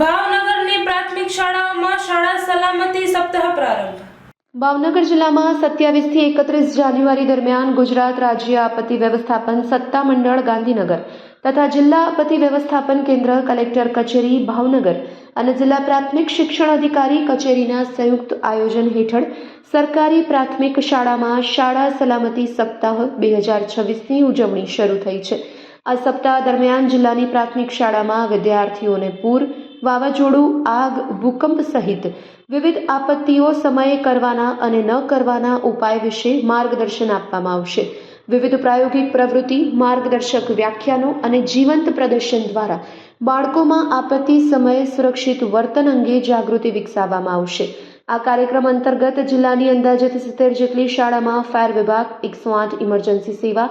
ભાવનગરની પ્રાથમિક શાળાઓમાં શાળા સલામતી સપ્તાહ પ્રારંભ. ભાવનગર જિલ્લામાં સત્યાવીસથી એકત્રીસ જાન્યુઆરી દરમિયાન ગુજરાત રાજ્ય આપત્તિ વ્યવસ્થાપન સત્તા મંડળ ગાંધીનગર તથા જિલ્લા આપત્તિ વ્યવસ્થાપન કેન્દ્ર કલેક્ટર કચેરી ભાવનગર અને જિલ્લા પ્રાથમિક શિક્ષણ અધિકારી કચેરીના સંયુક્ત આયોજન હેઠળ સરકારી પ્રાથમિક શાળામાં શાળા સલામતી સપ્તાહ બે હજાર છવ્વીસની ઉજવણી શરૂ થઈ છે. આ સપ્તાહ દરમિયાન જિલ્લાની પ્રાથમિક શાળામાં વિદ્યાર્થીઓને પૂર વાવાઝોડું, આગ, ભૂકંપ સહિત વિવિધ આપત્તિઓ સમયે કરવાના અને ન કરવાના ઉપાય વિશે માર્ગદર્શન આપવામાં આવશે. વિવિધ પ્રાયોગિક પ્રવૃત્તિ, માર્ગદર્શક વ્યાખ્યાનો અને જીવંત પ્રદર્શન દ્વારા બાળકોમાં આપત્તિ સમયે સુરક્ષિત વર્તન અંગે જાગૃતિ વિકસાવવામાં આવશે. આ કાર્યક્રમ અંતર્ગત જિલ્લાની અંદાજિત સિત્તેર જેટલી શાળામાં ફાયર વિભાગ, એકસો આઠ ઇમરજન્સી સેવા,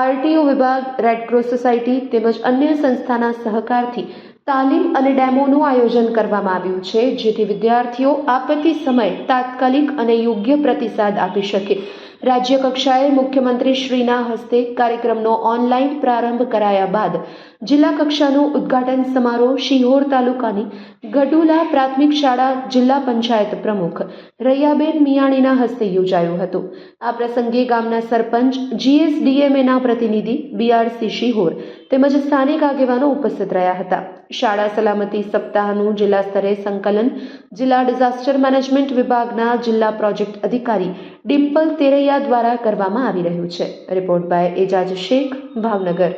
આરટીઓ વિભાગ, રેડક્રોસ સોસાયટી તેમજ અન્ય સંસ્થાના સહકારથી તાલીમ અને ડેમોનું આયોજન કરવામાં આવ્યું છે, જેથી વિદ્યાર્થીઓ આપત્તિ સમયે તાત્કાલિક અને યોગ્ય પ્રતિસાદ આપી શકે. રાજ્ય કક્ષાએ મુખ્યમંત્રી શ્રીના હસ્તે કાર્યક્રમનો ઓનલાઈન પ્રારંભ કરાયા બાદ જિલ્લા કક્ષાનો ઉદ્ઘાટન સમારોહ શિહોર તાલુકાની ગડુલા પ્રાથમિક શાળા જિલ્લા પંચાયત પ્રમુખ રૈયાબેન મિયાણીના હસ્તે યોજાયો હતો. આ પ્રસંગે ગામના સરપંચ જીએસડીએમએના પ્રતિનિધિ બીઆરસી શિહોર તેમજ સ્થાનિક આગેવાનો ઉપસ્થિત રહ્યા હતા. શાળા સલામતી સપ્તાહનું જિલ્લા સ્તરે સંકલન જિલ્લા ડિઝાસ્ટર મેનેજમેન્ટ વિભાગના જિલ્લા પ્રોજેક્ટ અધિકારી ડિમ્પલ તેરૈયા દ્વારા કરવામાં આવી રહ્યું છે. Report by Ejaz Shaikh Bhavnagar.